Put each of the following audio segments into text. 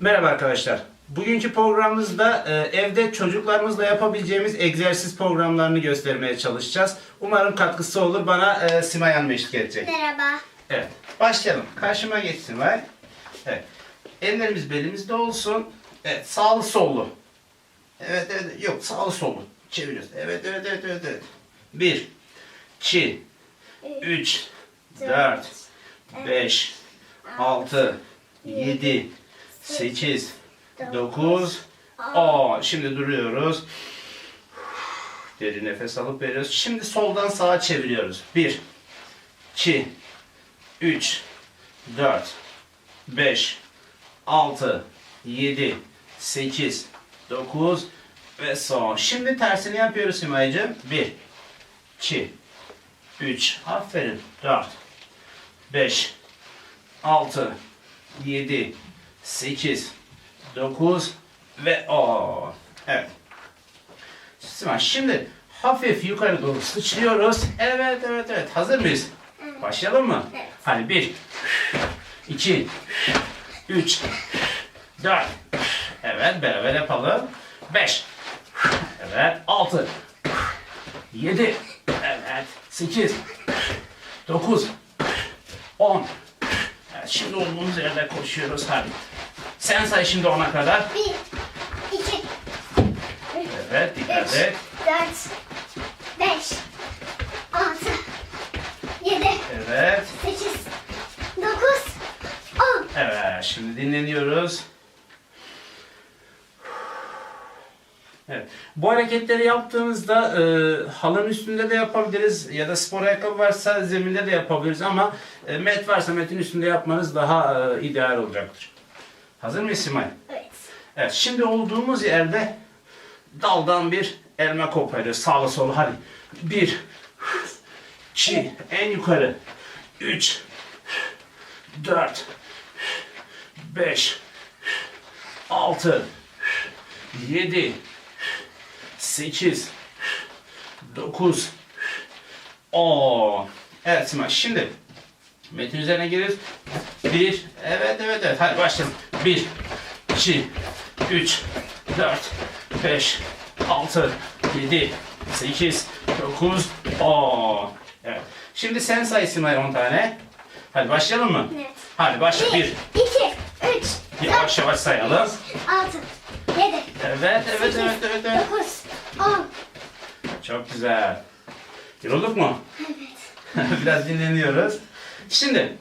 Merhaba arkadaşlar. Bugünkü programımızda e, evde çocuklarımızla yapabileceğimiz egzersiz programlarını göstermeye çalışacağız. Umarım katkısı olur. Bana e, Simay Hanım eşlik edecek. Merhaba. Evet. Başlayalım. Karşıma geç Simay. Evet. Ellerimiz belimizde olsun. Evet. Sağlı sollu. Evet evet. Yok sağlı sollu. Çeviriyoruz. Evet evet evet evet. evet. Bir. iki, Üç. Dört. Beş. Altı. Yedi. Sekiz. 9 10. Şimdi duruyoruz. Derin nefes alıp veriyoruz. Şimdi soldan sağa çeviriyoruz. 1 2 3 4 5 6 7 8 9 ve son. Şimdi tersini yapıyoruz Simay'cığım. 1 2 3 Aferin. 4 5 6 7 8 9 ve 10. Evet. Şimdi hafif yukarı doğru sıçrıyoruz. Evet evet evet. Hazır mıyız? Başlayalım mı? Evet. Hadi 1 2 3 4 Evet beraber yapalım. 5 Evet 6 7 Evet 8 9 10 Evet, şimdi olduğumuz yerde koşuyoruz hadi. Sen say şimdi ona kadar. Bir, iki, Evet dikkat et. dört, beş, altı, yedi, Evet. sekiz, dokuz, on. Evet şimdi dinleniyoruz. Evet. Bu hareketleri yaptığımızda e, halının üstünde de yapabiliriz ya da spor ayakkabı varsa zeminde de yapabiliriz ama e, met varsa metin üstünde yapmanız daha e, ideal olacaktır. Hazır mıyız Simay? Evet. Evet şimdi olduğumuz yerde daldan bir elma koparıyoruz. Sağlı solu hadi. Bir, iki, en yukarı. Üç, dört, beş, altı, yedi, 8, 9, 10. Evet Sima şimdi metin üzerine gireriz. 1, evet evet evet hadi başlayalım. 1, 2, 3, 4, 5, 6, 7, 8, 9, 10. Evet. Şimdi sen say Simay 10 tane. Hadi başlayalım mı? Evet. Hadi başla. 1, 2, 3, Yavaş yavaş sayalım. 6, 7, Evet, evet, 8, evet, evet, evet. Çok güzel. Yorulduk mu? Evet. Biraz dinleniyoruz. Şimdi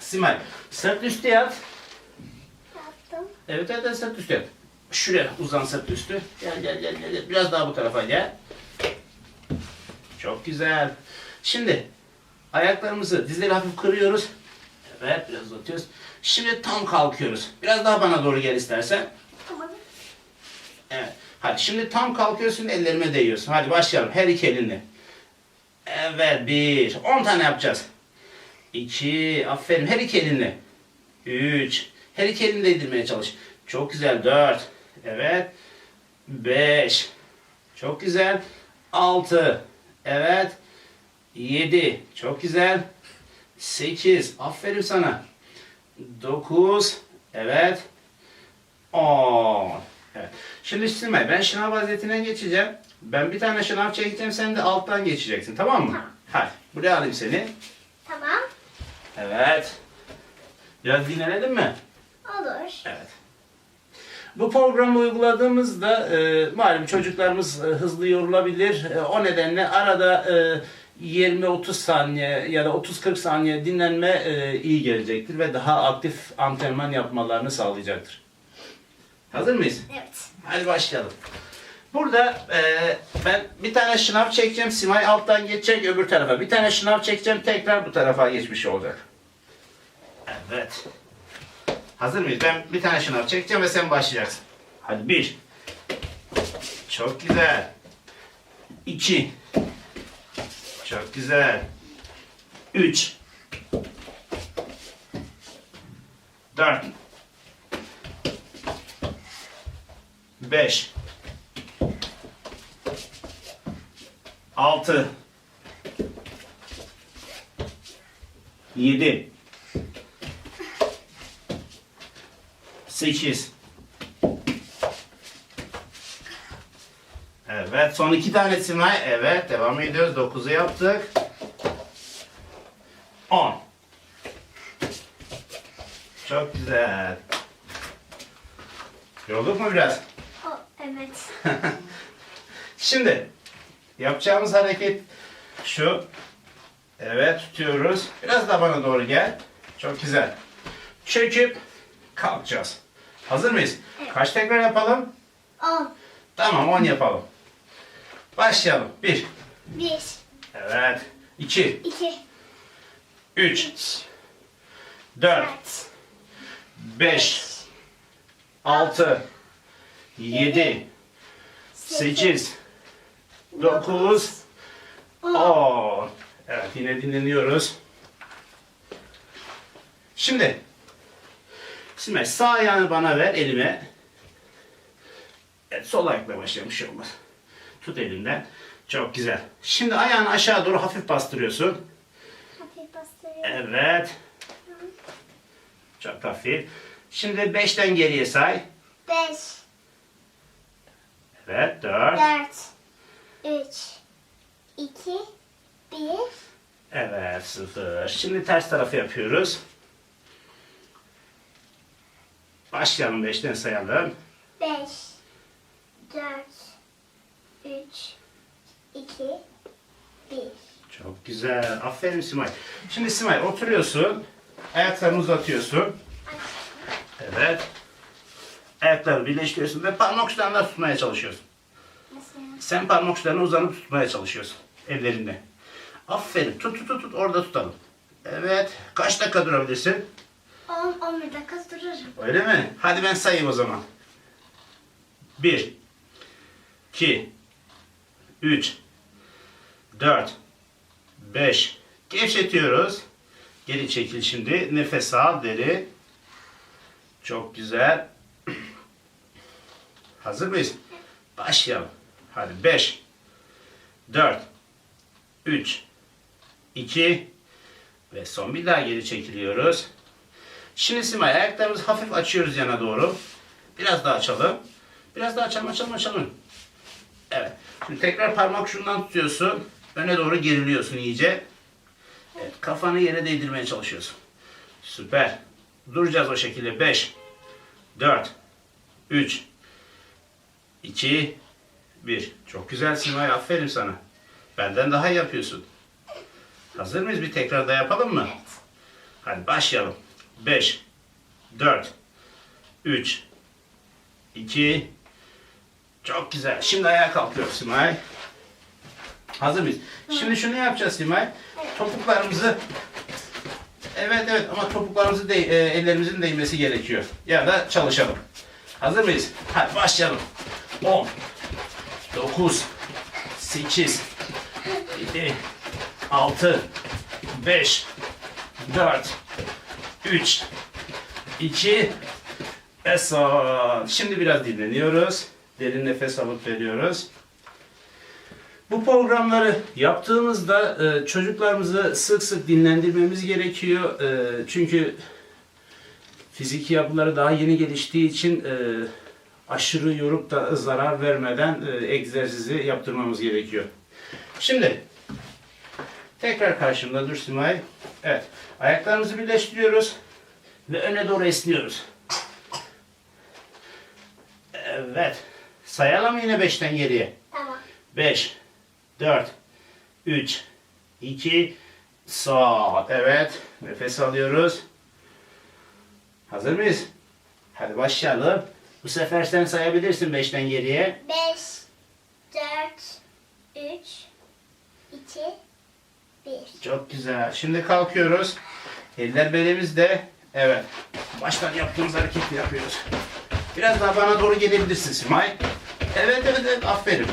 Simay sırt üstü yat. Yaptım. Evet evet sırt üstü yat. Şuraya uzan sırt üstü. Gel gel gel gel. Biraz daha bu tarafa gel. Çok güzel. Şimdi ayaklarımızı dizleri hafif kırıyoruz. Evet biraz uzatıyoruz. Şimdi tam kalkıyoruz. Biraz daha bana doğru gel istersen. Tamam. Evet. Hadi şimdi tam kalkıyorsun ellerime değiyorsun. Hadi başlayalım. Her iki elinle. Evet bir. On tane yapacağız. İki. Aferin. Her iki elinle. Üç. Her iki elinle değdirmeye çalış. Çok güzel. Dört. Evet. Beş. Çok güzel. Altı. Evet. Yedi. Çok güzel. Sekiz. Aferin sana. Dokuz. Evet. 10. Evet. Şimdi Simay ben şınav vaziyetine geçeceğim. Ben bir tane şınav çekeceğim sen de alttan geçeceksin tamam mı? Tamam. Hadi buraya alayım seni. Tamam. Evet. Biraz dinlenelim mi? Olur. Evet. Bu programı uyguladığımızda e, malum çocuklarımız e, hızlı yorulabilir. E, o nedenle arada e, 20-30 saniye ya da 30-40 saniye dinlenme e, iyi gelecektir ve daha aktif antrenman yapmalarını sağlayacaktır. Hazır mıyız? Evet. Hadi başlayalım. Burada e, ben bir tane şınav çekeceğim. Simay alttan geçecek öbür tarafa. Bir tane şınav çekeceğim. Tekrar bu tarafa geçmiş olacak. Evet. Hazır mıyız? Ben bir tane şınav çekeceğim ve sen başlayacaksın. Hadi bir. Çok güzel. İki. Çok güzel. Üç. Dört. Beş. Altı. Yedi. 8. Evet son iki tanesi var. Evet devam ediyoruz. 9'u yaptık. 10. Çok güzel. Yorulduk mu biraz? Evet. Şimdi yapacağımız hareket şu. Evet tutuyoruz. Biraz da bana doğru gel. Çok güzel. Çöküp kalkacağız. Hazır mıyız? Evet. Kaç tekrar yapalım? On. Tamam 10 yapalım. Başlayalım. 1. Bir. Evet. 2. iki, 3. Üç. 4. Dört. 5. 6. 7. 8. 9. On. 10. Evet yine dinleniyoruz. Şimdi Şimdi sağ ayağını bana ver elime. Evet sol ayakla başlayalım şey olmaz. Tut elimden. Çok güzel. Şimdi ayağını aşağı doğru hafif bastırıyorsun. Hafif bastırıyorum. Evet. Çok hafif. Şimdi 5'ten geriye say. Beş. Evet 4. Dört. Üç. iki, Bir. Evet 0. Şimdi ters tarafı yapıyoruz. Başlayalım 5'ten sayalım. Beş. Dört. Üç. iki, Bir. Çok güzel. Aferin Simay. Şimdi Simay oturuyorsun. Ayaklarını uzatıyorsun. Evet. Ayakları birleştiriyorsun ve parmak uçlarından tutmaya çalışıyorsun. Nasıl? Sen parmak uçlarını uzanıp tutmaya çalışıyorsun. Ellerinde. Aferin. Tut tut tut. tut. Orada tutalım. Evet. Kaç dakika durabilirsin? On, on bir dakika dururum. Öyle mi? Hadi ben sayayım o zaman. 1 2 3 4 5 Gevşetiyoruz. Geri çekil şimdi. Nefes al deri. Çok güzel. Hazır mıyız? Başlayalım. Hadi 5 4 3 2 ve son bir daha geri çekiliyoruz. Şimdi Simay ayaklarımızı hafif açıyoruz yana doğru. Biraz daha açalım. Biraz daha açalım açalım açalım. Evet. Şimdi tekrar parmak şundan tutuyorsun. Öne doğru geriliyorsun iyice. Evet. Kafanı yere değdirmeye çalışıyorsun. Süper. Duracağız o şekilde. 5 4 3 2 1 Çok güzel Simay. Aferin sana. Benden daha iyi yapıyorsun. Hazır mıyız? Bir tekrar da yapalım mı? Evet. Hadi başlayalım. 5, 4, 3, 2, çok güzel. Şimdi ayağa kalkıyoruz Simay. Hazır mıyız? Şimdi şunu yapacağız Simay. Topuklarımızı Evet evet ama topuklarımızı de, e, ellerimizin değmesi gerekiyor. Ya da çalışalım. Hazır mıyız? Hadi başlayalım. 10 9 8 7 6 5 4 3 2 ve son. Şimdi biraz dinleniyoruz. Derin nefes alıp veriyoruz. Bu programları yaptığımızda e, çocuklarımızı sık sık dinlendirmemiz gerekiyor. E, çünkü fiziki yapıları daha yeni geliştiği için e, aşırı yorup da zarar vermeden e, egzersizi yaptırmamız gerekiyor. Şimdi tekrar karşımda dur Simay. Evet. Ayaklarımızı birleştiriyoruz ve öne doğru esniyoruz. Evet. Sayalım yine 5'ten geriye. Tamam. 5, 4, 3, 2, sağ. Evet. Nefes alıyoruz. Hazır mıyız? Hadi başlayalım. Bu sefer sen sayabilirsin 5'ten geriye. Beş. Dört. Üç. iki, Bir. Çok güzel. Şimdi kalkıyoruz. Eller belimizde. Evet. Baştan yaptığımız hareketi yapıyoruz. Biraz daha bana doğru gelebilirsin Simay. Evet evet evet. Aferin.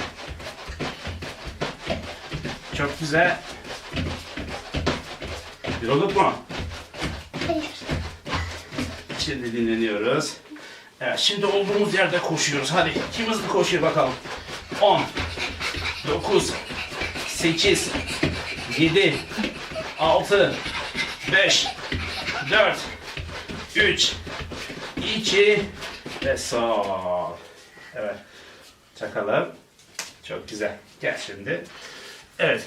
Çok güzel. Yorulduk mu? Hayır. Şimdi dinleniyoruz. Evet, şimdi olduğumuz yerde koşuyoruz. Hadi kim hızlı koşuyor bakalım. 10, 9, 8, 7, 6, 5, 4, 3, içi ve sol. Evet. Çakalım. Çok güzel. Gel şimdi. Evet.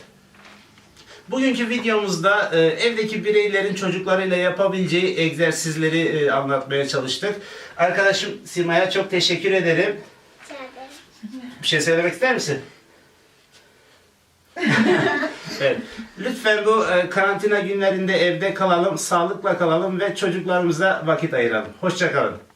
Bugünkü videomuzda e, evdeki bireylerin çocuklarıyla yapabileceği egzersizleri e, anlatmaya çalıştık. Arkadaşım Sima'ya çok teşekkür ederim. Bir şey söylemek ister misin? evet. Lütfen bu e, karantina günlerinde evde kalalım, sağlıkla kalalım ve çocuklarımıza vakit ayıralım. Hoşçakalın.